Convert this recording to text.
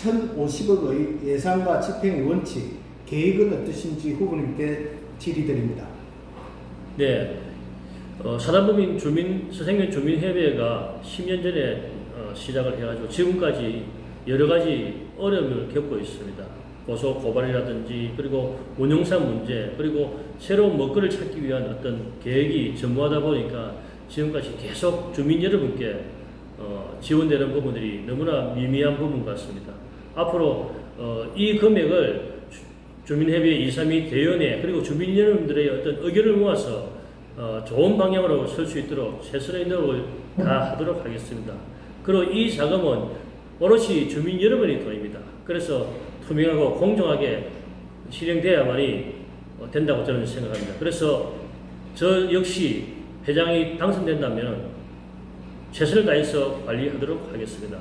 1,050억의 예산과 집행 원칙, 계획은 어떠신지 후보님께 질의드립니다. 네. 어, 사단법인 주민, 서생면 주민협의회가 10년 전에 어, 시작을 해가지고 지금까지 여러 가지 어려움을 겪고 있습니다. 고소 고발이라든지 그리고 운영상 문제 그리고 새로운 먹거리를 찾기 위한 어떤 계획이 전무하다 보니까 지금까지 계속 주민 여러분께 어, 지원되는 부분들이 너무나 미미한 부분 같습니다. 앞으로 어, 이 금액을 주- 주민협의회 232 대연회 그리고 주민 여러분들의 어떤 의견을 모아서 어, 좋은 방향으로 설 수 있도록 최선의 노력을 다 하도록 하겠습니다. 그리고 이 자금은 오롯이 주민 여러분의 돈입니다. 그래서 투명하고 공정하게 실행돼야만이 어, 된다고 저는 생각합니다. 그래서 저 역시 회장이 당선된다면 최선을 다해서 관리하도록 하겠습니다.